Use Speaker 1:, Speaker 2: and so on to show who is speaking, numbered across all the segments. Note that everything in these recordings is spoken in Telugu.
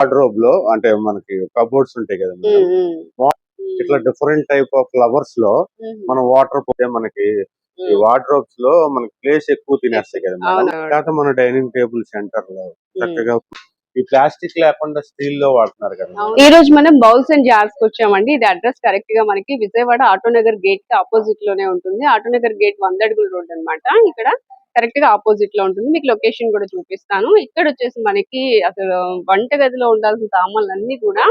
Speaker 1: వార్డ్రోబ్లో అంటే మనకి కబోర్డ్స్ ఉంటాయి కదా ఇట్లా డిఫరెంట్ టైప్ ఆఫ్ ఫ్లవర్స్లో మనం వాటర్ పోతే మనకి ఈ వార్డ్రోబ్స్లో మనకి ప్లేస్ ఎక్కువ తినేస్తాయి కదా. కాకపోతే మన డైనింగ్ టేబుల్ సెంటర్లో చక్కగా ఈ ప్లాస్టిక్ లేకుండా స్టీల్లో వాడుతున్నారు కదా.
Speaker 2: ఈ రోజు మనం బౌల్స్ అండ్ జార్స్కి వచ్చామండి. ఇది అడ్రస్ కరెక్ట్గా మనకి విజయవాడ ఆటోనగర్ గేట్కి ఆపోజిట్లోనే ఉంటుంది. ఆటోనగర్ గేట్ వంద అడుగుల రోడ్ అన్నమాట. ఇక్కడ కరెక్ట్గా ఆపోజిట్లో ఉంటుంది. మీకు లొకేషన్ కూడా చూపిస్తాను. ఇక్కడ వచ్చేసి మనకి అసలు వంట గదిలో ఉండాల్సిన సామాన్లు అన్ని కూడా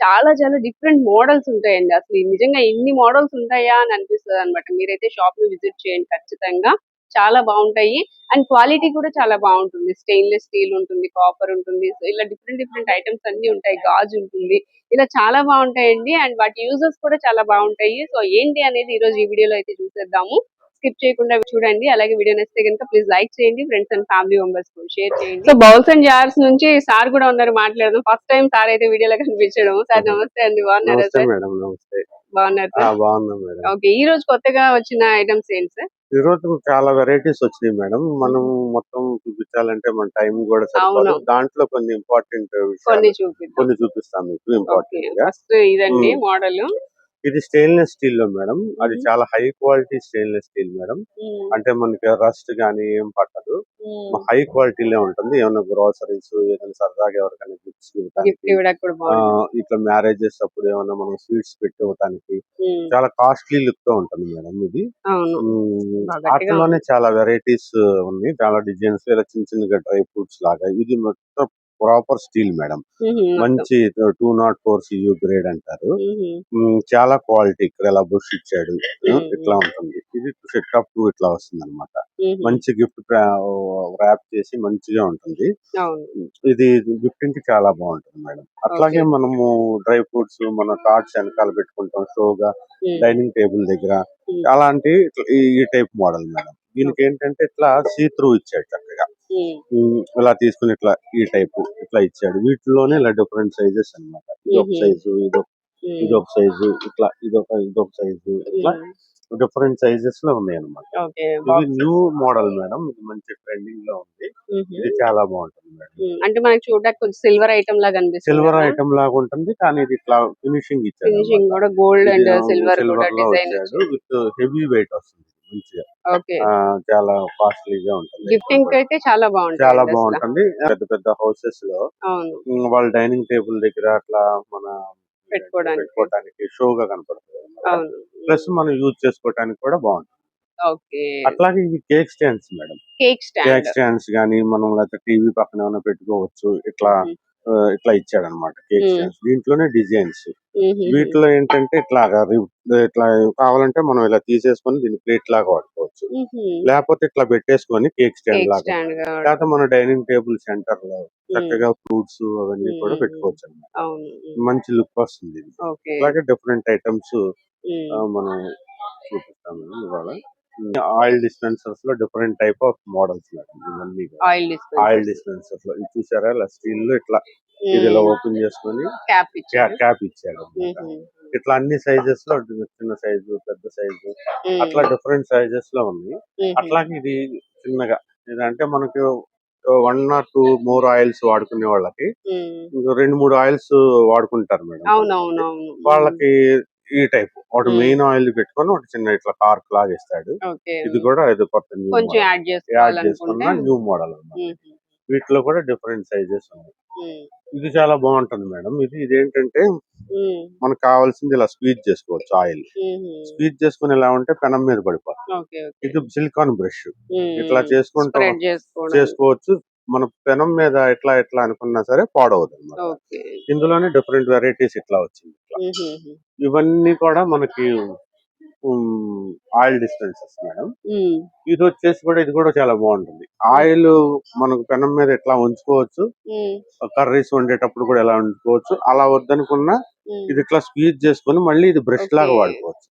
Speaker 2: చాలా చాలా డిఫరెంట్ మోడల్స్ ఉంటాయండి. అసలు నిజంగా ఇన్ని మోడల్స్ ఉంటాయా అని అనిపిస్తుంది అనమాట మీరైతే షాప్ని విజిట్ చేయండి ఖచ్చితంగా. చాలా బాగుంటాయి. అండ్ క్వాలిటీ కూడా చాలా బాగుంటుంది. స్టెయిన్లెస్ స్టీల్ ఉంటుంది కాపర్ ఉంటుంది. సో ఇలా డిఫరెంట్ డిఫరెంట్ ఐటమ్స్ అన్ని ఉంటాయి. గాజు ఉంటుంది. ఇలా చాలా బాగుంటాయండి. అండ్ వాటి యూజెస్ కూడా చాలా బాగుంటాయి. సో ఏంటి అనేది ఈ రోజు ఈ వీడియోలో అయితే చూసేద్దాము. స్కిప్ చేయకుండా చూడండి. అలాగే వీడియో నచ్చితే కనుక ప్లీజ్ లైక్ చేయండి. Friends and family members share చేయండి. సో బౌల్స్ అండ్ జార్స్ నుంచి సార్ కూడా ఉన్నారు మాట్లాడదాం. ఫస్ట్ టైం సార్ అయితే వీడియోలో కనిపించడం. సార్ నమస్తే అండి. బాగున్నారా సార్?
Speaker 1: మేడం నమస్తే.
Speaker 2: బాగున్నారు
Speaker 1: ఆ,
Speaker 2: సార్?
Speaker 1: బాగున్నాం మేడం.
Speaker 2: ఓకే ఈ రోజు కొత్తగా వచ్చిన ఐటమ్స్ ఏంటి సార్?
Speaker 1: ఈ రోజు చాలా వెరైటీస్ వచ్చినాయి మేడం. మనం మొత్తం చూపించాలంటే మన టైం కూడా సరిపోదు. దాంట్లో కొన్ని ఇంపార్టెంట్
Speaker 2: కొన్ని
Speaker 1: విషయాలు
Speaker 2: చూపిద్దాం.
Speaker 1: కొన్ని చూపిస్తాం మీకు ఇంపార్టెంట్
Speaker 2: ఇదండి. మోడల్.
Speaker 1: ఇది స్టెయిన్లెస్ స్టీల్లో మేడం అది. చాలా high quality stainless steel madam అంటే మనకి రస్ట్ గానీ ఏం పట్టదు. హై క్వాలిటీలో ఉంటుంది. ఏమైనా గ్రోసరీస్ ఏదైనా సరదాగా ఎవరికైనా గిఫ్ట్స్
Speaker 2: గిఫ్ట్
Speaker 1: ఇవ్వడానికి ఇట్లా మ్యారేజెస్ అప్పుడు ఏమైనా మనం స్వీట్స్ పెట్టి ఇవ్వడానికి. చాలా కాస్ట్లీ లుక్తో ఉంటుంది మేడం ఇది. వాటిలోనే చాలా వెరైటీస్ ఉన్నాయి. చాలా డిజైన్స్ ఇలా చిన్న చిన్నగా డ్రై ఫ్రూట్స్ లాగా. ఇది మొత్తం ప్రాపర్ స్టీల్ మేడం. మంచి two not four C U grade అంటారు. చాలా క్వాలిటీ ఇక్కడ ఇలా బుష్ ఇచ్చాడు. ఇట్లా ఉంటుంది. ఇది సెట్ అప్ ఇట్లా వస్తుంది అనమాట. మంచి గిఫ్ట్ ర్యాప్ చేసి మంచిగా ఉంటుంది. ఇది గిఫ్టింగ్కి చాలా బాగుంటుంది మేడం. అట్లాగే మనము డ్రై ఫ్రూట్స్ మన కార్డ్స్ వెనకాల పెట్టుకుంటాం షోగా. డైనింగ్ టేబుల్ దగ్గర. అలాంటి ఈ- టైప్ మోడల్ మేడం. దీనికి ఏంటంటే ఇట్లా సీ త్రూ ఇచ్చాడు చక్కగా. ఇలా తీసుకుని ఇట్లా ఈ టైప్ ఇట్లా ఇచ్చాడు వీటిలోనే ఇలా డిఫరెంట్ సైజెస్ అన్నమాట ఇదొక. సైజు ఇదొక. ఇదొక సైజు ఇట్లా ఇదొక ఇదొక సైజు ఇట్లా. డిఫరెంట్ సైజెస్లో ఉన్నాయి అన్నమాట
Speaker 2: ఓకే
Speaker 1: ఇది న్యూ మోడల్ మేడం ఇది మంచి ట్రెండింగ్లో ఉంది. ఇది చాలా బాగుంటుంది మేడం.
Speaker 2: అంటే మనకి చూడడానికి కొంచెం సిల్వర్ ఐటమ్ లాగా అనిపిస్తుంది
Speaker 1: సిల్వర్? ఐటమ్ లాగా ఉంటుంది కానీ ఇది ఇట్లా ఫినిషింగ్ ఇచ్చాడు
Speaker 2: ఫినిషింగ్ కూడా గోల్డ్ అండ్ సిల్వర్ కూడా
Speaker 1: లో విత్ హెవీ వెయిట్ వస్తుంది మంచిగా. చాలా కాస్ట్లీగా ఉంటుంది.
Speaker 2: గిఫ్టింగ్ అయితే చాలా బాగుంటుంది
Speaker 1: చాలా. బాగుంటుంది. పెద్ద పెద్ద హౌసెస్లో. వాళ్ళ డైనింగ్ టేబుల్ దగ్గర అట్లా మన
Speaker 2: పెట్టుకోవడానికి.
Speaker 1: షోగా కనపడుతుంది ప్లస్ మనం యూజ్ చేసుకోవడానికి కూడా బాగుంటుంది. అట్లాగే ఇవి cake stands madam.
Speaker 2: Cake
Speaker 1: cake
Speaker 2: stand
Speaker 1: stands గానీ మనం లేకపోతే టీవీ పక్కన ఏమైనా పెట్టుకోవచ్చు. ఇట్లా ఇట్లా ఇచ్చాడు అనమాట కేక్ దీంట్లోనే డిజైన్స్. వీటిలో ఏంటంటే ఇట్లాగా ఇట్లా కావాలంటే మనం ఇలా తీసేసుకొని దీన్ని ప్లేట్ లాగా వాడుకోవచ్చు. లేకపోతే ఇట్లా పెట్టేసుకొని కేక్ స్టాండ్ లాగా లేకపోతే మన డైనింగ్ టేబుల్ సెంటర్లో చక్కగా ఫ్రూట్స్ అవన్నీ కూడా. పెట్టుకోవచ్చు అనమాట మంచి లుక్ వస్తుంది అలాగే డిఫరెంట్ ఐటమ్స్ మనం చూపిస్తాం మేడం ఇవాళ. ఆయిల్ డిస్పెన్సర్స్లో డిఫరెంట్ టైప్ ఆఫ్ మోడల్స్ ఇవన్నీ
Speaker 2: ఆయిల్
Speaker 1: ఆయిల్ డిస్పెన్సర్స్లో. ఇది చూసారా? ఇలా స్టీల్లో ఇట్లా ఇది ఇలా ఓపెన్ చేసుకొని
Speaker 2: క్యాప్
Speaker 1: ఇచ్చాడు. ఇట్లా అన్ని సైజెస్లో చిన్న సైజు పెద్ద సైజు అట్లా డిఫరెంట్ సైజెస్లో ఉంది అట్లాగే ఇది చిన్నగా ఇది అంటే మనకి one or two more oils వాడుకునే వాళ్ళకి రెండు మూడు ఆయిల్స్ వాడుకుంటారు మేడం. వాళ్ళకి ఈ టైప్. ఒకటి. మెయిన్ ఆయిల్ పెట్టుకొని ఒకటి చిన్న ఇట్లా కార్క్ లాగా ఇస్తాడు
Speaker 2: ఓకే.
Speaker 1: ఇది కూడా ఇది కొత్త న్యూ
Speaker 2: యాడ్
Speaker 1: చేసుకున్న న్యూ మోడల్ అన్నమాట. వీటిలో కూడా డిఫరెంట్ సైజెస్ ఉన్నాయి. ఇది చాలా బాగుంటుంది మేడం. ఇది ఇదేంటంటే మనకు కావాల్సింది ఇలా స్క్వీజ్ చేసుకోవచ్చు ఆయిల్. స్క్వీజ్ చేసుకుని ఎలా ఉంటే పెనం మీద పడిపోతుంది. ఇది సిలికాన్ బ్రష్. ఇట్లా చేసుకుంటాం. చేసుకోవచ్చు. మన పెనం మీద ఎట్లా ఎట్లా అనుకున్నా సరే పాడవద్దు అన్నమాట
Speaker 2: ఓకే.
Speaker 1: ఇందులోనే డిఫరెంట్ వెరైటీస్ ఇట్లా వచ్చింది ఇవన్నీ కూడా మనకి ఆయిల్ డిస్పెన్సర్స్ మేడం. ఇది వచ్చేసి కూడా ఇది కూడా చాలా బాగుంటుంది. ఆయిల్ మనకు పెనం మీద ఎట్లా ఉంచుకోవచ్చు కర్రీస్ వండేటప్పుడు కూడా ఎలా వండుకోవచ్చు అలా వద్దనుకున్నా ఇది ఇట్లా స్క్వీజ్ చేసుకొని మళ్ళీ ఇది బ్రష్. లాగా వాడుకోవచ్చు.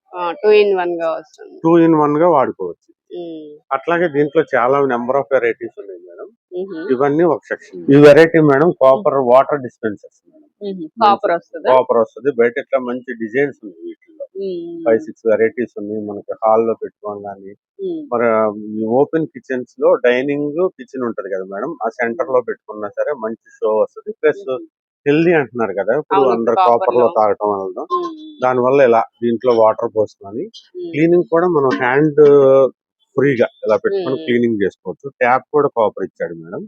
Speaker 2: టూ ఇన్
Speaker 1: వన్గా వాడుకోవచ్చు. అట్లాగే దీంట్లో చాలా నెంబర్ ఆఫ్ వెరైటీస్ ఉన్నాయి మేడం. ఇవన్నీ ఒక సెక్షన్. ఈ variety madam copper water dispensers.
Speaker 2: Copper వస్తుందా?
Speaker 1: కాపర్ వస్తుంది. బయట ఇట్లా మంచి డిజైన్స్ ఉన్నాయి వీటిలో ఫైవ్ సిక్స్ వెరైటీస్ ఉన్నాయి. మనకి హాల్లో పెట్టుకోవాలి మరి ఓపెన్ కిచెన్స్లో డైనింగ్ కిచెన్ ఉంటది కదా మేడం. ఆ సెంటర్లో పెట్టుకున్నా సరే మంచి షో వస్తుంది. ప్లస్ హెల్దీ అంటున్నారు కదా ఇప్పుడు అందరు
Speaker 2: కాపర్లో.
Speaker 1: తాగటం వల్ల దాని వల్ల ఇలా దీంట్లో వాటర్ పోసుకొని. క్లీనింగ్ కూడా మనం హ్యాండ్ ఫ్రీగా ఇలా పెట్టుకొని. క్లీనింగ్ చేసుకోవచ్చు. ట్యాప్ కూడా కాపర్ ఇచ్చాడు మేడం.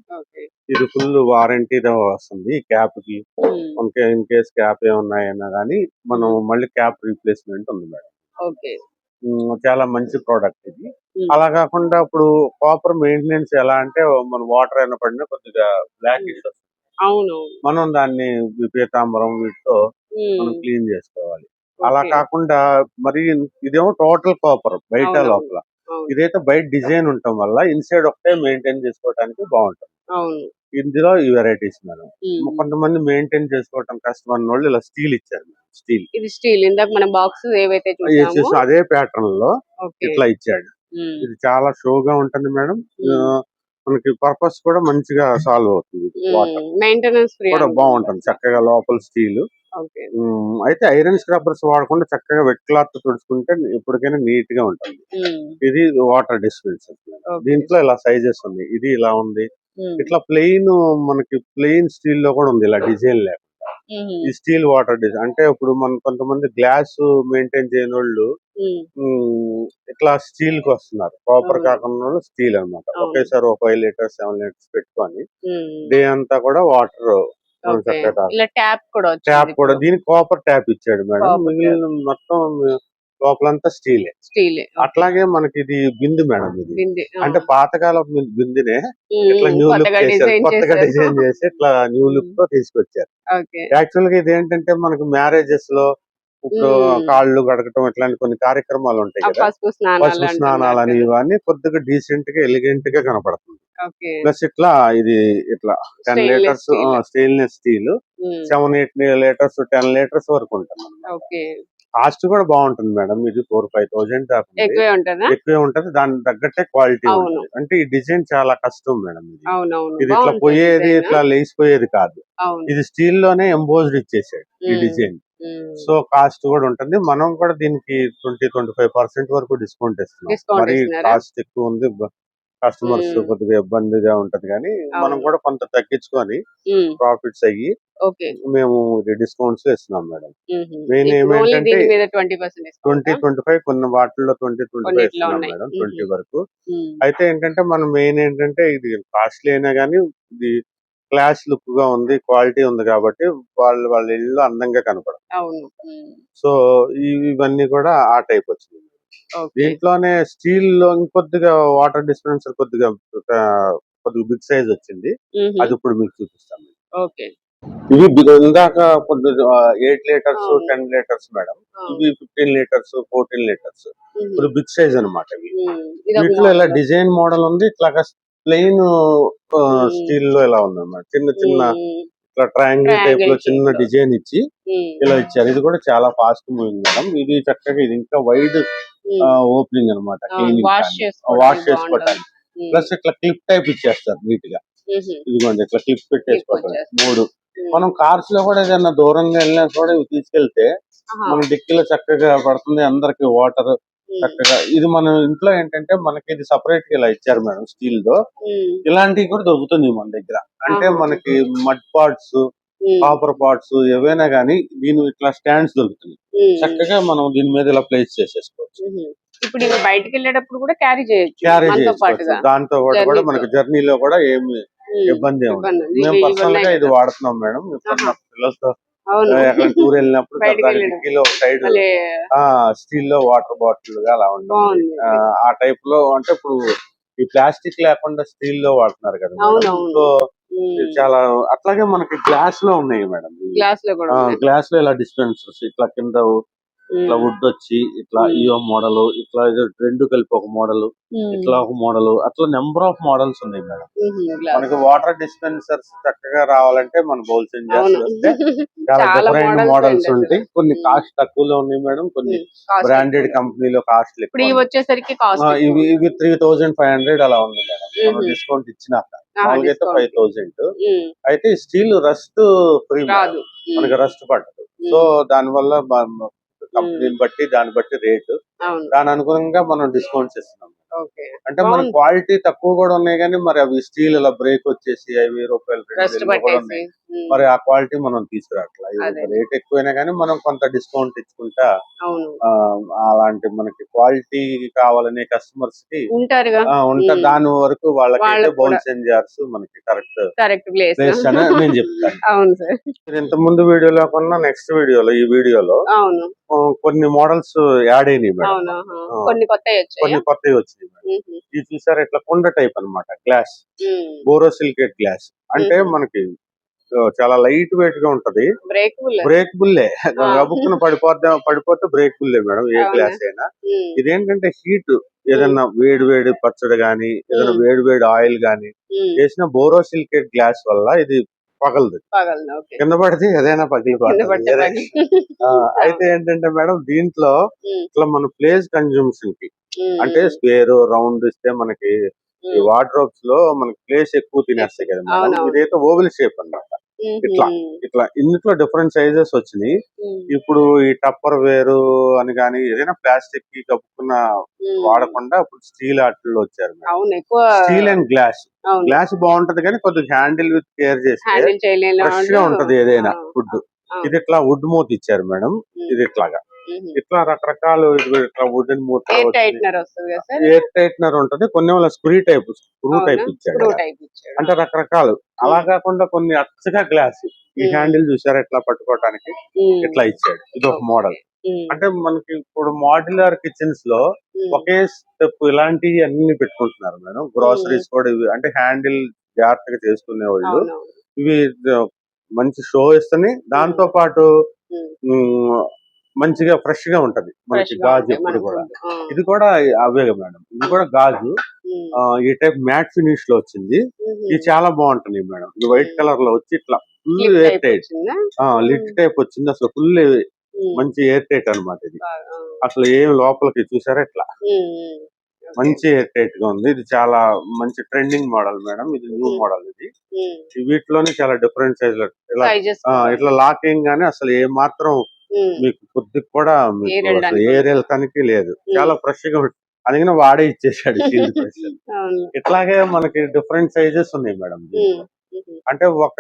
Speaker 1: ఇది ఫుల్ వారంటీతో వస్తుంది ఈ క్యాప్కి ఇన్ కేస్ క్యాప్ ఏమున్నాయన్నా కానీ మనం మళ్ళీ క్యాప్ రీప్లేస్మెంట్ ఉంది మేడం. చాలా మంచి ప్రోడక్ట్ ఇది. అలా కాకుండా ఇప్పుడు కాపర్ మెయింటెనెన్స్ ఎలా అంటే మన వాటర్ అయినా పడినా కొద్దిగా బ్లాక్
Speaker 2: అవును
Speaker 1: మనం దాన్ని పీతాంబరం వీటితో మనం క్లీన్ చేసుకోవాలి. అలా. కాకుండా మరి ఇదేమో టోటల్ కాపర్ బయట. లోపల. ఇదైతే బయట డిజైన్ ఉండటం వల్ల ఇన్సైడ్ ఒకటే మెయింటైన్ చేసుకోవడానికి బాగుంటుంది ఇందులో ఈ వెరైటీస్ మేడం. కొంతమంది మెయింటైన్ చేసుకోవటం కష్టం అన్న వాళ్ళు ఇలా స్టీల్ ఇచ్చారు స్టీల్.
Speaker 2: ఇది స్టీల్. ఇందాక మన బాక్స్ ఏవైతే
Speaker 1: అదే
Speaker 2: ప్యాటర్న్లో
Speaker 1: ఇట్లా ఇచ్చాడు. ఇది చాలా షోగా ఉంటుంది మేడం. మనకి పర్పస్ కూడా మంచిగా సాల్వ్ అవుతుంది
Speaker 2: మెయింటెనెన్స్
Speaker 1: కూడా బాగుంటుంది చక్కగా లోపల స్టీల్. అయితే ఐరన్ స్క్రబ్బర్స్ వాడకుండా చక్కగా వెట్ క్లాత్ తుడుచుకుంటే ఎప్పటికైనా నీట్గా ఉంటుంది ఇది వాటర్ డిస్పెన్సర్. దీంట్లో ఇలా సైజెస్ ఉంది ఇది ఇలా ఉంది. ఇట్లా ప్లెయిన్ మనకి ప్లెయిన్ స్టీల్లో కూడా ఉంది. ఇలా డిజైన్ లేక
Speaker 2: ఉమ్,
Speaker 1: ఈ స్టీల్ వాటర్ డిజైన్ అంటే ఇప్పుడు మన కొంతమంది గ్లాస్ మెయింటైన్ చేయని వాళ్ళు ఇట్లా స్టీల్కి వస్తున్నారు. కాపర్
Speaker 2: అవును.
Speaker 1: కాకుండా స్టీల్ అన్నమాట.
Speaker 2: అవును.
Speaker 1: ఒకేసారి ఒక ఫైవ్ లీటర్స్ సెవెన్ లీటర్స్ పెట్టుకొని డే అంతా కూడా వాటర్
Speaker 2: ఇలా ట్యాప్ కూడా
Speaker 1: ట్యాప్ కూడా. దీనికి కాపర్ ట్యాప్ ఇచ్చాడు మేడం. మిగిలిన మొత్తం లోపలంతా స్టీలే.
Speaker 2: స్టీల్
Speaker 1: అట్లాగే మనకి ఇది బిందు మేడం ఇది. అంటే పాతకాలం బిందినే ఇట్లా న్యూ లుక్ చేశారు.
Speaker 2: డిజైన్
Speaker 1: కొత్తగా. డిజైన్ చేసి ఇట్లా న్యూ లుక్తో తీసుకొచ్చారు. యాక్చువల్గా ఇది ఏంటంటే మనకి మ్యారేజెస్లో ఇప్పుడు. కాళ్ళు కడగటం ఇట్లాంటి కొన్ని కార్యక్రమాలు ఉంటాయి కదా.
Speaker 2: పసుపు స్నానాలు
Speaker 1: అని ఇవన్నీ కొద్దిగా డీసెంట్గా ఎలిగెంట్గా కనపడుతుంది. ప్లస్ ఇట్లా ఇది ఇట్లా ten litres. Stainless steel. Seven eight litres ten litres వరకు ఉంటుంది కాస్ట్ కూడా బాగుంటుంది మేడం. ఇది ఫోర్ ఫైవ్ ఉంది.
Speaker 2: ఎక్కువే ఉంటుందా?
Speaker 1: దాని తగ్గట్టే క్వాలిటీ. ఉంటుంది. అంటే ఈ డిజైన్ చాలా కష్టం మేడం ఇది. ఇది ఇట్లా పోయేది. ఇట్లా లేచిపోయేది కాదు. ఇది స్టీల్లోనే ఎంబోజ్డ్ ఇచ్చేసాడు ఈ డిజైన్. సో కాస్ట్ కూడా ఉంటుంది. మనం కూడా దీనికి ట్వంటీ ట్వంటీ ఫైవ్ పర్సెంట్ వరకు డిస్కౌంట్ ఇస్తున్నాం. మరి? కాస్ట్ ఎక్కువ ఉంది. కస్టమర్స్. కొద్దిగా ఇబ్బందిగా ఉంటది కానీ మనం. కూడా కొంత తగ్గించుకొని ప్రాఫిట్స్ అయ్యి మేము డిస్కౌంట్స్ ఇస్తున్నాం మేడం.
Speaker 2: ఓన్లీ
Speaker 1: ఏమేంటంటే
Speaker 2: ట్వంటీ
Speaker 1: ట్వంటీ ఫైవ్ కొన్ని వాటిల్లో ట్వంటీ ట్వంటీ ఫైవ్ ఇస్తున్నాం. మేడం. ట్వంటీ వరకు. అయితే ఏంటంటే మనం మెయిన్ ఏంటంటే ఇది కాస్ట్లీ అయినా కానీ ఇది క్లాస్ లుక్గా ఉంది క్వాలిటీ ఉంది కాబట్టి వాళ్ళు వాళ్ళ ఇల్లు అందంగా కనపడదు. సో ఇవి- ఇవన్నీ కూడా ఆ టైప్ వచ్చింది దీంట్లోనే స్టీల్లో ఇంకొద్దిగా వాటర్ డిస్పెన్సర్ కొద్దిగా కొద్దిగా బిగ్ సైజ్ వచ్చింది. అది ఇప్పుడు మీకు చూపిస్తాను
Speaker 2: ఓకే.
Speaker 1: ఇవి ఇందాక కొద్దిగా eight litres. Ten litres madam. ఇవి ఫిఫ్టీన్ లీటర్స్ ఫోర్టీన్ లీటర్స్. ఇప్పుడు బిగ్ సైజ్ అన్నమాట ఇవి. వీటిలో ఇలా. డిజైన్ మోడల్ ఉంది. ఇట్లా ప్లెయిన్. స్టీల్లో ఇలా ఉంది అన్నమాట. చిన్న చిన్న ఇట్లా ట్రయాంగిల్
Speaker 2: టైప్లో
Speaker 1: చిన్న. డిజైన్ ఇచ్చి ఇలా ఇచ్చారు. ఇది కూడా చాలా ఫాస్ట్ మూవింగ్ మేడం. ఇది చక్కగా ఇది ఇంకా వైడ్ ఓపెనింగ్ అనమాట వాష్. చేసుకోవటానికి ప్లస్ ఇట్లా క్లిప్ టైప్ ఇచ్చేస్తారు
Speaker 2: నీట్గా.
Speaker 1: ఇదిగోండి ఇట్లా క్లిప్ పెట్టేసుకోవటం. మూడు. మనం కార్స్లో కూడా ఏదైనా దూరంగా వెళ్ళినా కూడా ఇవి తీసుకెళ్తే మన డిక్కీలో చక్కగా పడుతుంది అందరికి వాటర్ చక్కగా. ఇది మన ఇంట్లో ఏంటంటే మనకి ఇది సపరేట్గా ఇలా ఇచ్చారు మేడం
Speaker 2: స్టీల్తో
Speaker 1: ఇలాంటివి కూడా దొరుకుతుంది మన దగ్గర. అంటే. మనకి mud parts
Speaker 2: um,
Speaker 1: copper parts ఏవైనా కానీ దీని ఇట్లా స్టాండ్స్ దొరుకుతుంది
Speaker 2: ఉమ్,
Speaker 1: చక్కగా మనం దీని మీద ఇలా ప్లేస్ చేసేసుకోవచ్చు.
Speaker 2: ఉహు. ఇప్పుడు ఇవి బయటికి వెళ్ళేటప్పుడు కూడా క్యారీ చేయొచ్చు.
Speaker 1: క్యారీ
Speaker 2: పాటుగా.
Speaker 1: దాంతో కూడా
Speaker 2: Journey
Speaker 1: కూడా. మనకి జర్నీలో కూడా ఏమి ఇబ్బంది ఉండదు. మేము
Speaker 2: పర్సనల్గా
Speaker 1: ఇది. వాడుతున్నాం మేడం. పిల్లలతో ఎక్కడ టూర్ వెళ్ళినప్పుడు సైడ్ స్టీల్లో వాటర్ బాటిల్గా అలా ఉంటుంది ఆ, టైప్లో అంటే ఇప్పుడు ఈ ప్లాస్టిక్ లేకుండా స్టీల్లో వాడుతున్నారు కదా. సో చాలా అట్లాగే మనకి గ్లాస్లో ఉన్నాయి మేడం
Speaker 2: గ్లాస్లో కూడా.
Speaker 1: గ్లాస్లో ఇలా డిస్పెన్సర్స్ ఇట్లా కింద ఇట్లా వుడ్ వచ్చి ఇట్లా. ఇయో మోడల్ ఇట్లా ఇది రెండు కలిపి ఒక మోడల్ ఇట్లా ఒక మోడల్ అట్లా నెంబర్ ఆఫ్ మోడల్స్ ఉన్నాయి మేడం. మనకి వాటర్ డిస్పెన్సర్స్ చక్కగా రావాలంటే మన బౌల్స్ ఏం చాలా డిఫరెంట్ మోడల్స్
Speaker 2: ఉంటాయి.
Speaker 1: కొన్ని. కాస్ట్ తక్కువలో ఉన్నాయి మేడం. కొన్ని బ్రాండెడ్. కంపెనీలో కాస్ట్
Speaker 2: వచ్చేసరికి
Speaker 1: ఇవి ఇవి త్రీ థౌజండ్ ఫైవ్ హండ్రెడ్ అలా ఉంది మేడం. డిస్కౌంట్ ఇచ్చినాక. మామూలుగా అయితే ఫైవ్ థౌజండ్ అయితే స్టీల్ రస్ట్ ఫ్రీ మనకి రస్ట్ పట్టదు సో దాని వల్ల కంపెనీని బట్టి దాన్ని బట్టి రేటు. దాని అనుగుణంగా మనం డిస్కౌంట్స్ ఇస్తున్నాం అంటే మన. క్వాలిటీ తక్కువ కూడా ఉన్నాయి కానీ మరి అవి స్టీల్ ఇలా బ్రేక్ వచ్చేసి ఐదు రూపాయలు మరి ఆ క్వాలిటీ మనం తీసుకురావట్లా
Speaker 2: అదే.
Speaker 1: రేట్ ఎక్కువైనా కానీ మనం కొంత డిస్కౌంట్ ఇచ్చుకుంటా అలాంటి మనకి క్వాలిటీ కావాలనే కస్టమర్స్కి
Speaker 2: ఉంటారుగా.
Speaker 1: ఆ, ఉంటా
Speaker 2: ఉమ్.
Speaker 1: దాని వరకు
Speaker 2: వాళ్ళకు.
Speaker 1: బౌన్స్ జార్స్ మనకి కరెక్ట్
Speaker 2: కరెక్ట్ ప్లేస్.
Speaker 1: అని నేను చెప్తాను. ఇంత ముందు వీడియోలో కన్నా నెక్స్ట్ వీడియోలో ఈ వీడియోలో
Speaker 2: అవును.
Speaker 1: కొన్ని మోడల్స్ యాడ్ అయినాయి మేడం.
Speaker 2: కొన్ని కొత్తవి వచ్చాయి?
Speaker 1: కొన్ని కొత్తవి వచ్చినాయి మేడం. ఇది చూసారు ఇట్లా కుండ టైప్ అన్నమాట గ్లాస్. Borosilicate glass. అంటే. మనకి చాలా లైట్ వెయిట్గా ఉంటది.
Speaker 2: బ్రేకబుల్.
Speaker 1: బ్రేక్ బుల్లే. గబుక్కున పడిపోద్దా పడిపోతే బ్రేక్ బుల్లే మేడం ఏ? గ్లాస్ అయినా. ఇదేంటంటే హీట్ ఏదన్నా వేడి వేడి పచ్చడి గాని ఏదైనా. వేడి వేడి ఆయిల్ గాని వేసిన బోరోసిలికేట్ గ్లాస్ వల్ల ఇది పగలదు కింద పడితే ఏదైనా.
Speaker 2: పగిలి-
Speaker 1: అయితే ఏంటంటే మేడం దీంట్లో. ఇట్లా మన ప్లేస్
Speaker 2: కన్జంప్షన్కి.
Speaker 1: అంటే స్క్వేర్ రౌండ్ ఇస్తే మనకి ఈ. వార్డ్రోబ్స్లో మనకి ప్లేస్ ఎక్కువ తినేస్తాయి కదా మేడం. ఇదైతే ఓవెల్ షేప్ అన్నమాట
Speaker 2: మ్మ్.
Speaker 1: ఇట్లా. ఇట్లా ఇందులో డిఫరెంట్ సైజెస్ వచ్చినాయి. ఇప్పుడు ఈ టప్పర్ వేరు అని కానీ ఏదైనా ప్లాస్టిక్కి కప్పుకున్న. వాడకుండా ఇప్పుడు స్టీల్ ఆటల్లో వచ్చారు స్టీల్ అండ్ గ్లాస్. గ్లాస్ బాగుంటది కానీ కొద్దిగా హ్యాండిల్ విత్ కేర్
Speaker 2: చేయలేని
Speaker 1: ఫ్రెష్గా ఉంటది ఏదైనా ఫుడ్. ఇది ఇట్లా వుడ్ మూత ఇచ్చారు మేడం. ఇది ఇట్లాగా. ఇట్లా రకరకాలు వుడెన్ మూత
Speaker 2: ఎయిర్ టైట్నర్
Speaker 1: ఉంటది. కొన్ని వాళ్ళ స్క్రూ టైప్ స్క్రూ టైప్ ఇచ్చాడు
Speaker 2: ఇచ్చాడు
Speaker 1: అంటే రకరకాలు. అలా కాకుండా కొన్ని అచ్చగా గ్లాస్ ఈ. హ్యాండిల్ చూసారా? ఇట్లా పట్టుకోవడానికి
Speaker 2: మ్మ్.
Speaker 1: ఇట్లా ఇచ్చాడు. ఇది ఒక మోడల్. అంటే మనకి ఇప్పుడు మాడ్యులర్
Speaker 2: కిచెన్స్లో.
Speaker 1: ఒకే స్టెప్ ఇలాంటివి అన్ని పెట్టుకుంటున్నారు మేడం. గ్రోసరీస్ కూడా ఇవి. అంటే హ్యాండిల్ జాగ్రత్తగా చేసుకునే వాళ్ళు. ఇవి మంచి షో ఇస్తని దాంతో పాటు మంచిగా ఫ్రెష్గా ఉంటది మనకి గాజు ఎప్పుడు కూడా. ఇది కూడా అవే మేడం ఇది కూడా గాజు ఈ టైప్ మ్యాట్ ఫినిష్లో వచ్చింది. ఇది చాలా బాగుంటుంది మేడం ఇది వైట్. కలర్లో వచ్చి ఇట్లా full air tight
Speaker 2: hmm.
Speaker 1: Type వచ్చింది అసలు ఫుల్. మంచి ఎయిర్ టైట్ అన్నమాట ఇది. అసలు ఏం లోపలికి చూసారా ఇట్లా. మంచి ఎయిర్ టైట్గా ఉంది ఇది చాలా మంచి ట్రెండింగ్ మోడల్ మేడం ఇది న్యూ. మోడల్ ఇది వీటిలోనే చాలా డిఫరెంట్ సైజ్. ఇట్లా లాకింగ్ గానీ అసలు ఏ మాత్రం. మీకు కొద్దిగా కూడా మీకు వెళ్తానికి లేదు. చాలా ఫ్రెష్గా అందుకని వాడే ఇచ్చేసాడు ఇట్లాగే మనకి డిఫరెంట్ సైజెస్ ఉన్నాయి మేడం. అంటే ఒక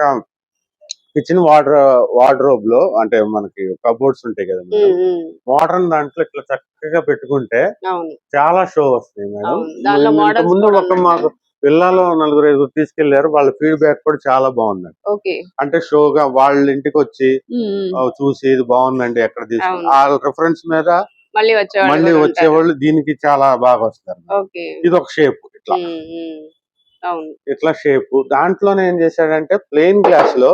Speaker 1: కిచెన్ వార్డ్రో వార్డ్రోబ్లో అంటే మనకి కబోర్డ్స్ ఉంటాయి కదా మేడం. మోడర్న్ దాంట్లో ఇట్లా చక్కగా పెట్టుకుంటే చాలా షో వస్తాయి మేడం. ముందు ఒక. మాకు పిల్లలు నలుగురు ఐదుగురు తీసుకెళ్ళారు. వాళ్ళ ఫీడ్బ్యాక్ కూడా చాలా బాగుంది
Speaker 2: ఓకే.
Speaker 1: అంటే షోగా వాళ్ళ ఇంటికి వచ్చి చూసి ఇది బాగుందండి ఎక్కడ తీసుకుని. ఆ రిఫరెన్స్ మీద
Speaker 2: మళ్ళీ వచ్చేవాళ్ళు
Speaker 1: దీనికి చాలా బాగా వస్తారు. ఇది ఒక షేప్ ఇట్లా. ఇట్లా షేప్ దాంట్లోనే ఏం చేశాడంటే ప్లెయిన్
Speaker 2: గ్లాస్లో.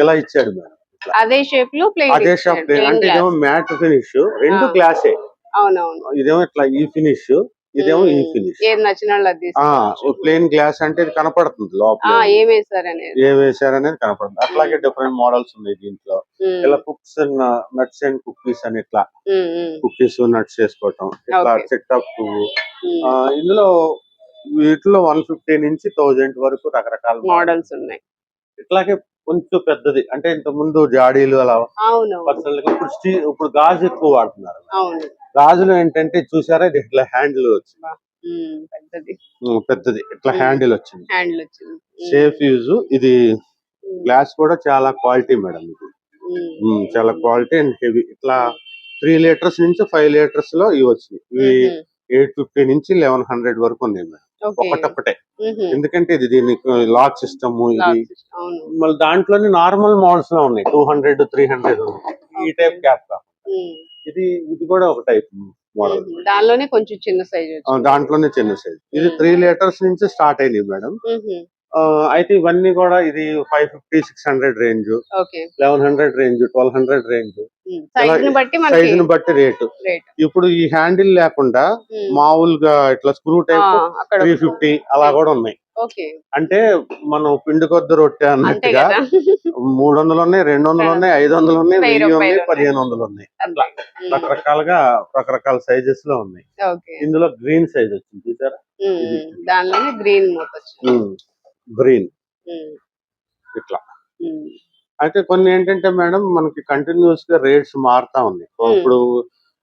Speaker 1: ఇలా ఇచ్చాడు మేడం.
Speaker 2: అదే షేప్లో ప్లేన్
Speaker 1: అదే షాప్ అంటే ఇదేమో మ్యాట్ ఫినిష్ రెండు. గ్లాసే ఇదేమో ఇట్లా ఈ ఫినిష్ ఇదేమో ఈ
Speaker 2: మ్మ్.
Speaker 1: ఫినిష్
Speaker 2: ఏది నచ్చిన.
Speaker 1: ప్లెయిన్ గ్లాస్ అంటే ఇది కనపడుతుంది లోపల
Speaker 2: ఏం
Speaker 1: వేశారనేది కనపడుతుంది అట్లాగే డిఫరెంట్ మోడల్స్ ఉన్నాయి దీంట్లో. ఇలా కుక్స్ నట్స్ అండ్ కుకీస్ అని ఇట్లా. కుకీస్ నట్స్ చేసుకోవటం ఇట్లా
Speaker 2: మ్మ్.
Speaker 1: ఇందులో వీటిలో వన్ ఫిఫ్టీ నుంచి థౌజండ్ వరకు రకరకాల
Speaker 2: మోడల్స్ ఉన్నాయి
Speaker 1: ఇట్లాగే కొంచెం పెద్దది. అంటే ఇంత ముందు జాడీలు అలా
Speaker 2: అవును
Speaker 1: పచ్చళ్ళకి ఇప్పుడు స్టీల్ ఇప్పుడు గాజు ఎక్కువ వాడుతున్నారు. గాజులో ఏంటంటే చూసారా? ఇది ఇట్లా హ్యాండిల్ వచ్చింది.
Speaker 2: పెద్దది.
Speaker 1: ఇట్లా. హ్యాండిల్ వచ్చింది. Safe use. ఇది. గ్లాస్ కూడా చాలా క్వాలిటీ మేడం ఇది. చాలా క్వాలిటీ అండ్ హెవీ. ఇట్లా త్రీ లీటర్స్ నుంచి ఫైవ్ లీటర్స్లో ఇవి వచ్చినాయి. ఇవి. ఎయిట్ ఫిఫ్టీ నుంచి లెవెన్ హండ్రెడ్ వరకు ఉన్నాయి మేడం. ఒకటొక్కటే. ఎందుకంటే ఇది దీనికి లాక్ సిస్టమ్ ఇది. మళ్ళీ దాంట్లోనే నార్మల్ మోడల్స్లో ఉన్నాయి. టూ హండ్రెడ్ త్రీ హండ్రెడ్ ఈ. Type cap. ఇది ఇది కూడా ఒక టైప్ మోడల్.
Speaker 2: దానిలోనే కొంచెం చిన్న సైజ్
Speaker 1: దాంట్లోనే చిన్న సైజ్. ఇది. త్రీ లీటర్స్ నుంచి స్టార్ట్ అయింది మేడం. అయితే ఇవన్నీ కూడా ఇది five fifty six hundred range. Eleven hundred range twelve hundred range.
Speaker 2: సైజ్ని బట్టి
Speaker 1: రేటు. ఇప్పుడు ఈ హ్యాండిల్ లేకుండా మామూలుగా ఇట్లా స్క్రూ టైప్ త్రీ ఫిఫ్టీ అలా కూడా ఉన్నాయి. అంటే మనం పిండి కొద్ది రొట్టె అన్నట్టుగా మూడు వందలు ఉన్నాయి రెండు వందలు ఉన్నాయి ఐదు వందలు ఉన్నాయి
Speaker 2: వెయ్యి
Speaker 1: ఉన్నాయి. పదిహేను వందలు ఉన్నాయి అట్లా. రకరకాలుగా రకరకాల సైజెస్లో ఉన్నాయి. ఇందులో గ్రీన్ సైజ్ వచ్చింది చూసారా.
Speaker 2: దానిలోనే గ్రీన్
Speaker 1: గ్రీన్. ఇట్లా. అయితే కొన్ని ఏంటంటే మేడం మనకి కంటిన్యూస్గా రేట్స్ మారుతా ఉన్నాయి.
Speaker 2: Hmm.
Speaker 1: ఇప్పుడు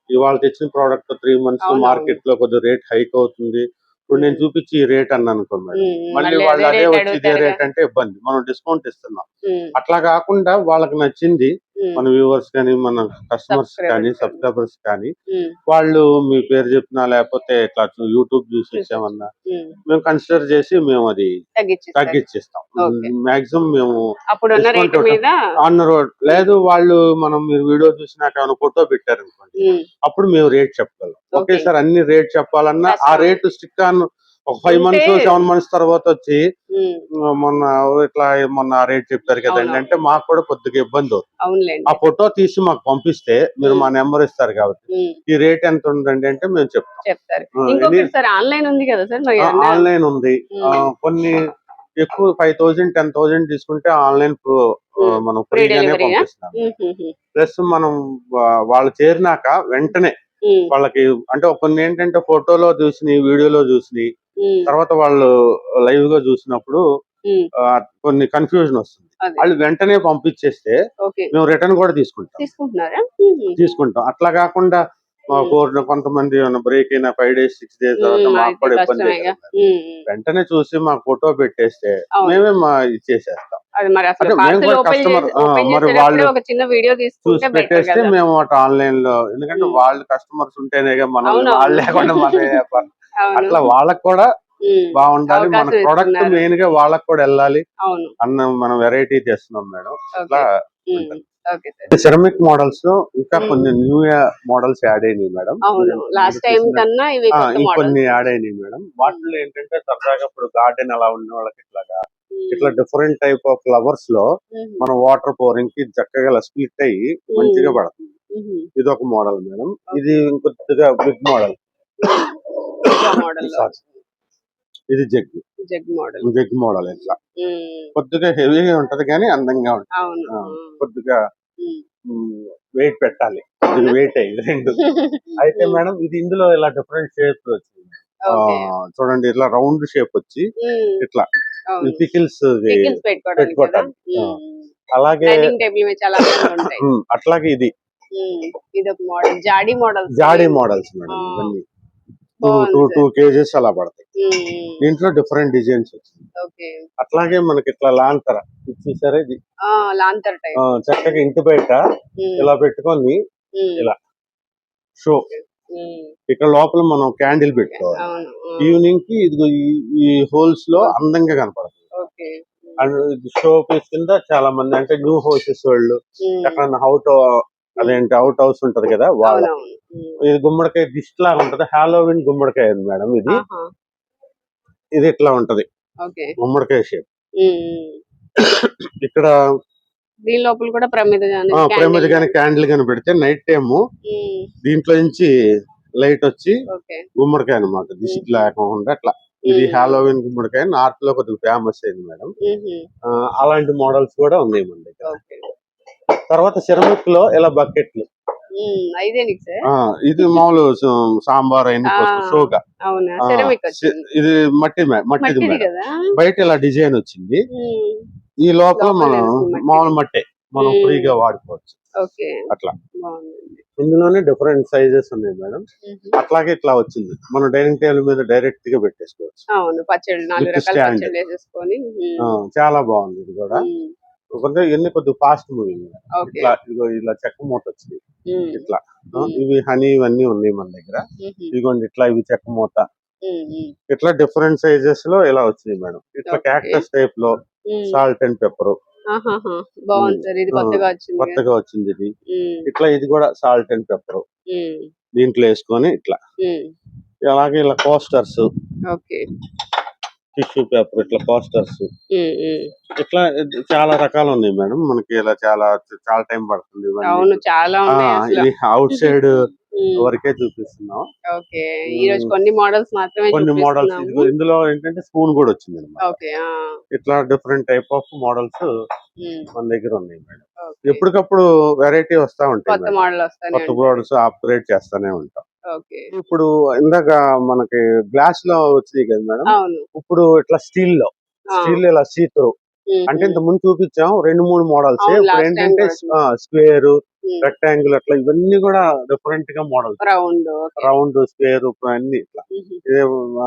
Speaker 1: ఇవాళ తెచ్చిన ప్రోడక్ట్ త్రీ మంత్స్. మార్కెట్లో కొద్దిగా రేట్ హైక్ అవుతుంది. ఇప్పుడు నేను చూపించి రేట్ అన్నాను అనుకో మేడం.
Speaker 2: ఉమ్,
Speaker 1: మళ్ళీ వాళ్ళు
Speaker 2: అదే
Speaker 1: వచ్చి ఇదే. రేట్ అంటే ఇబ్బంది. మనం డిస్కౌంట్ ఇస్తున్నాం. అట్లా కాకుండా వాళ్ళకి నచ్చింది మన వ్యూవర్స్ కానీ మన కస్టమర్స్ కానీ. సబ్స్క్రైబర్స్ కానీ వాళ్ళు మీ పేరు చెప్పినా లేకపోతే ఇట్లా యూట్యూబ్ చూసి ఇచ్చామన్నా
Speaker 2: ఉమ్.
Speaker 1: మేము కన్సిడర్ చేసి మేము అది తగ్గించిస్తాం. మాక్సిమం మేము ఆన్ రోడ్ లేదు వాళ్ళు మనం మీరు వీడియో చూసినాక ఏమైనా ఫోటో పెట్టారు అనుకోండి అప్పుడు మేము రేట్ చెప్పగలం. ఒకేసారి అన్ని రేట్ చెప్పాలన్నా ఆ. రేట్ స్టిక్ ఆన్ ఒక ఫైవ్ మంత్స్ సెవెన్ మంత్స్ తర్వాత వచ్చి మొన్న ఇట్లా మొన్న రేట్ చెప్పారు కదండి. అంటే మాకు కూడా కొద్దిగా ఇబ్బంది అవుతుంది. ఆ ఫోటో తీసి మాకు పంపిస్తే మీరు. మా నెంబర్ ఇస్తారు కాబట్టి. ఈ రేట్ ఎంత ఉందండి అంటే మేము చెప్తాం.
Speaker 2: చెప్తారు. ఆన్లైన్ ఉంది కదా సార్?
Speaker 1: ఆన్లైన్ కొన్ని ఎక్కువ ఫైవ్ థౌజండ్ టెన్ థౌజండ్ తీసుకుంటే ఆన్లైన్. మనం ఫ్రీగానే? పంపిస్తాం. ప్లస్ మనం వాళ్ళు చేరినాక వెంటనే వాళ్ళకి అంటే కొన్ని ఏంటంటే ఫోటోలో చూసి వీడియోలో చూసి
Speaker 2: ఉమ్,
Speaker 1: తర్వాత వాళ్ళు లైవ్గా చూసినప్పుడు కొన్ని కన్ఫ్యూజన్ వస్తుంది. వాళ్ళు వెంటనే పంపించేస్తే మేము రిటర్న్ కూడా తీసుకుంటాం. తీసుకుంటాం. అట్లా కాకుండా మా. కోరిన కొంతమంది బ్రేక్ అయిన ఫైవ్ డేస్ సిక్స్ డేస్ తర్వాత మాకు కూడా ఇబ్బంది. వెంటనే చూసి మాకు ఫోటో పెట్టేస్తే. మేమే మా ఇచ్చేసేస్తాం
Speaker 2: మరి
Speaker 1: వాళ్ళు చూసి పెట్టేస్తే మేము అటు ఆన్లైన్లో ఎందుకంటే. వాళ్ళు కస్టమర్స్ ఉంటేనేగా మనం వాళ్ళు. లేకుండా మన వ్యాపారం అట్లా వాళ్ళకి కూడా బాగుండాలి. మన ప్రొడక్ట్. మెయిన్గా వాళ్ళకి కూడా వెళ్ళాలి. అన్న మనం వెరైటీ తెస్తున్నాం మేడం. అట్లా సెరమిక్ మోడల్స్ ఇంకా. కొన్ని న్యూ మోడల్స్ యాడ్ అయినాయి మేడం.
Speaker 2: లాస్ట్ టైం కన్నా
Speaker 1: కొన్ని యాడ్ అయినాయి మేడం. వాటిలో ఏంటంటే సరదాగా ఇప్పుడు గార్డెన్ అలా ఉన్న వాళ్ళకి ఇట్లాగా ఇట్లా డిఫరెంట్ టైప్ ఆఫ్ ఫ్లవర్స్లో మన వాటర్ పోరింగ్కి చక్కగా స్ప్లిట్ అయ్యి మంచిగా పడుతుంది. ఇది ఒక మోడల్ మేడం. ఇది ఇంకొద్దిగా బిగ్ మోడల్
Speaker 2: మోడల్
Speaker 1: ఇది jug.
Speaker 2: Jug model.
Speaker 1: Jug model ఇట్లా కొద్దిగా హెవీగా ఉంటది కానీ అందంగా ఉంటుంది. కొద్దిగా వెయిట్ పెట్టాలి. కొద్దిగా వెయిట్ అయ్యి రెండు. అయితే మేడం ఇది ఇందులో ఇలా డిఫరెంట్ షేప్ వచ్చింది చూడండి ఇట్లా రౌండ్ షేప్ వచ్చి ఇట్లా. పికిల్స్. ఆ. అలాగే అట్లాగే ఇది.
Speaker 2: ఇది ఒక మోడల్ జాడీ మోడల్
Speaker 1: జాడీ మోడల్స్ మేడం. ఇవన్నీ. Two two. టూ కేజెస్ అలా పడతాయి. దీంట్లో డిఫరెంట్ డిజైన్స్ అట్లాగే మనకి ఇట్లా లాంతర. ఇది చూసారా ఇది? చక్కగా ఇంటి బయట ఇలా పెట్టుకొని ఇలా షో. ఇక్కడ లోపల మనం క్యాండిల్ పెట్టుకోవాలి. ఈవినింగ్కి ఇదిగో ఈ- హోల్స్లో అందంగా కనపడుతుంది అండ్ ఇది షో పీస్ కింద చాలా మంది అంటే న్యూ హౌసెస్ వాళ్ళు ఎక్కడన్నా అవుట్ అదేంటి అవుట్ హౌస్ ఉంటది కదా వాళ్ళ. ఇది గుమ్మడికాయ దిష్టి లాగా ఉంటది. హాలోవిన్ గుమ్మడికాయ మేడం ఇది. ఇది ఇట్లా ఉంటది. గుమ్మడికాయ షేప్. ఇక్కడ
Speaker 2: దీని లోపల కూడా ప్రమిద
Speaker 1: ప్రమిద గాని. క్యాండిల్ గాని పెడితే నైట్ టైమ్ దీంట్లో నుంచి లైట్ వచ్చి గుమ్మడికాయ అనమాట దిష్టి లేకుండా అట్లా. ఇది హాలోవిన్ గుమ్మడికాయ. నార్త్లో కొద్దిగా ఫేమస్ అయింది మేడం. అలాంటి మోడల్స్ కూడా ఉన్నాయి మన దగ్గర. తర్వాత సిరమిక్లో ఇలా బకెట్లు. ఇది మామూలు సాంబార్ అయిన. షోగా ఇది మట్టి మే- మట్టిది
Speaker 2: మట్టిది
Speaker 1: మేడం.
Speaker 2: కదా?
Speaker 1: బయట ఇలా డిజైన్ వచ్చింది. ఈ లోపల మనం. మామూలు మట్టే. మనం. ఫ్రీగా వాడుకోవచ్చు. అట్లా. ఇందులోనే డిఫరెంట్ సైజెస్ ఉన్నాయి మేడం. అట్లాగే ఇట్లా వచ్చింది. మనం డైనింగ్ టేబుల్ మీద డైరెక్ట్గా పెట్టేసుకోవచ్చు చాలా బాగుంది ఇది కూడా. కొంచెం ఇవన్నీ కొద్దిగా ఫాస్ట్ మూవింగ్ ఇట్లా ఇదిగో ఇలా చెక్క మూట వచ్చింది. ఇట్లా. ఇవి హనీ ఇవన్నీ ఉన్నాయి మన దగ్గర. ఇదిగోండి ఇట్లా ఇవి చెక్క మూట ఇట్లా డిఫరెంట్ సైజెస్లో ఇలా వచ్చింది మేడం. ఇట్లా. క్యాక్టస్
Speaker 2: టైప్లో.
Speaker 1: సాల్ట్ అండ్ పెప్పర్
Speaker 2: కొత్తగా వచ్చింది.
Speaker 1: ఇది. ఇట్లా ఇది కూడా సాల్ట్ అండ్ పెప్పర్ దీంట్లో వేసుకొని ఇట్లా. అలాగే ఇలా కోస్టర్స్ టిష్యూ పేపర్ ఇట్లా
Speaker 2: ఉమ్.
Speaker 1: ఇట్లా చాలా రకాలు ఉన్నాయి మేడం. మనకి ఇలా చాలా చాలా టైం పడుతుంది.
Speaker 2: అవును చాలా
Speaker 1: అవుట్ సైడ్ వరకే చూపిస్తున్నాం.
Speaker 2: ఓకే. ఈ రోజు కొన్ని మోడల్స్ మాత్రమే
Speaker 1: కొన్ని మోడల్స్. ఇందులో ఏంటంటే స్పూన్ కూడా వచ్చింది
Speaker 2: ఓకే
Speaker 1: ఇట్లా డిఫరెంట్ టైప్ ఆఫ్ మోడల్స్ మన దగ్గర ఉన్నాయి మేడం. ఎప్పటికప్పుడు వెరైటీ వస్తా ఉంటాయి
Speaker 2: కొత్త.
Speaker 1: మోడల్స్ అప్గ్రేడ్ చేస్తానే ఉంటాం. ఇప్పుడు ఇందాక మనకి గ్లాస్లో వచ్చింది కదా మేడం? ఇప్పుడు ఇట్లా
Speaker 2: స్టీల్లో.
Speaker 1: స్టీల్ ఇలా సీత్రూ అంటే ఇంత ముందు చూపించాం రెండు మూడు మోడల్స్ ఇప్పుడు ఏంటంటే స్క్వేర్ రెక్టాంగిల్ అట్లా ఇవన్నీ కూడా డిఫరెంట్గా మోడల్స్
Speaker 2: రౌండ్
Speaker 1: రౌండ్ స్క్వేర్ అన్ని ఇట్లా.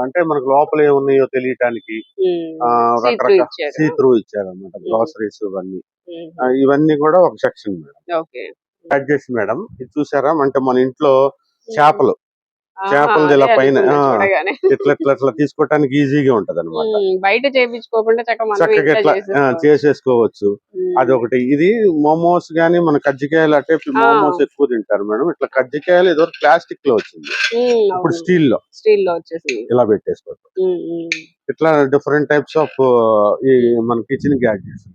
Speaker 1: అంటే మనకు లోపల ఏమున్నాయో తెలియటానికి ఆ, రకరకాల సీ త్రూ ఇచ్చారు అనమాట గ్రాసరీస్ ఇవన్నీ. ఇవన్నీ కూడా ఒక సెక్షన్ మేడం. Adjust madam. ఇది చూసారా? అంటే మన ఇంట్లో చేపలు. ఇలా
Speaker 2: అదే
Speaker 1: పైన. ఇట్లా ఇట్లా ఇట్లా తీసుకోవటానికి ఈజీగా ఉంటది అనమాట
Speaker 2: బయట చక్కగా ఇంట్లో చేసేసుకోవచ్చు.
Speaker 1: అదొకటి. ఇది మోమోస్ గానీ మన కజ్జికాయలు అంటే మోమోస్ ఎక్కువ తింటారు మేడం. ఇట్లా కజ్జికాయలు ఏదో ప్లాస్టిక్లో వచ్చింది. ఇప్పుడు.
Speaker 2: స్టీల్లో స్టీల్లో వచ్చేసి
Speaker 1: ఇలా పెట్టేసుకోవచ్చు. ఇట్లా డిఫరెంట్ టైప్స్ ఆఫ్ ఈ మన కిచెన్ గ్యాడ్జెట్స్.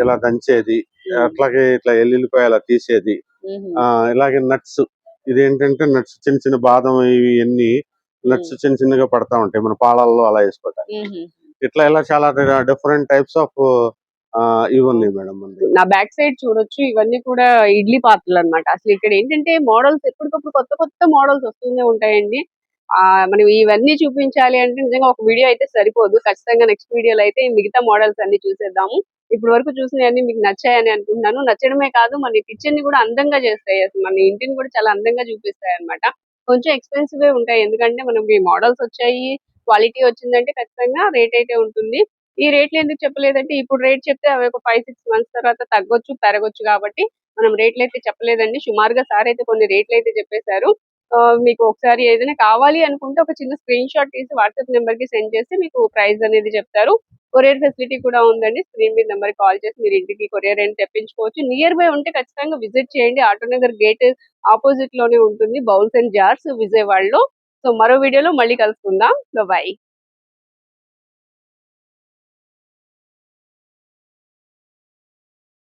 Speaker 1: ఇలా దంచేది అట్లాగే ఇట్లా ఎల్లుల్లిపాయల తీసేది
Speaker 2: ఉమ్,
Speaker 1: ఆ ఇలాగే నట్స్ ఇదేంటంటే నట్స్ చిన్న చిన్న బాదం ఇవి అన్ని నట్స్ చిన్న చిన్నగా పడతా ఉంటాయి మన పాలల్లో అలా వేసుకోవటానికి. ఇట్లా ఇలా చాలా డిఫరెంట్ టైప్స్ ఆఫ్ ఇవి ఉన్నాయి మేడం
Speaker 2: నా బ్యాక్ సైడ్ చూడొచ్చు ఇవన్నీ కూడా ఇడ్లీ పాత్రలు అన్నమాట. అసలు ఇక్కడ ఏంటంటే మోడల్స్ ఎప్పటికప్పుడు కొత్త కొత్త మోడల్స్ వస్తూనే ఉంటాయండి. మనం ఇవన్నీ చూపించాలి అంటే నిజంగా ఒక వీడియో అయితే సరిపోదు. ఖచ్చితంగా నెక్స్ట్ వీడియోలో అయితే మిగతా మోడల్స్ అన్ని చూసేద్దాము. ఇప్పటి వరకు చూసినవన్నీ మీకు నచ్చాయని అనుకుంటున్నాను. నచ్చడమే కాదు మన కిచెన్ని కూడా అందంగా చేస్తాయి. అసలు మన ఇంటిని కూడా చాలా అందంగా చూపిస్తాయి అన్నమాట కొంచెం ఎక్స్పెన్సివ్ ఉంటాయి. ఎందుకంటే మనకి మోడల్స్ వచ్చాయి క్వాలిటీ వచ్చిందంటే ఖచ్చితంగా రేట్ అయితే ఉంటుంది. ఈ రేట్లు ఎందుకు చెప్పలేదంటే ఇప్పుడు రేట్ చెప్తే అవి ఒక ఫైవ్ సిక్స్ మంత్స్ తర్వాత తగ్గొచ్చు పెరగొచ్చు కాబట్టి మనం రేట్లు అయితే చెప్పలేదండి. సుమారుగా సార్ అయితే కొన్ని రేట్లు అయితే చెప్పేశారు. మీకు ఒకసారి ఏదైనా కావాలి అనుకుంటే ఒక చిన్న స్క్రీన్ షాట్ తీసి వాట్సాప్ నెంబర్కి సెండ్ చేస్తే మీకు ప్రైస్ అనేది చెప్తారు. కొరియర్ ఫెసిలిటీ కూడా ఉందండి. స్క్రీన్ మీద నెంబర్ కాల్ చేసి మీరు ఇంటికి కొరియర్ అని తెప్పించుకోవచ్చు. నియర్ బై ఉంటే ఖచ్చితంగా విజిట్ చేయండి. ఆటోనగర్ గేట్ ఆపోజిట్లోనే ఉంటుంది. బౌల్స్ అండ్ జార్స్ విజయవాడలో. సో మరో వీడియోలో మళ్ళీ కలుసుకుందాం. బాయ్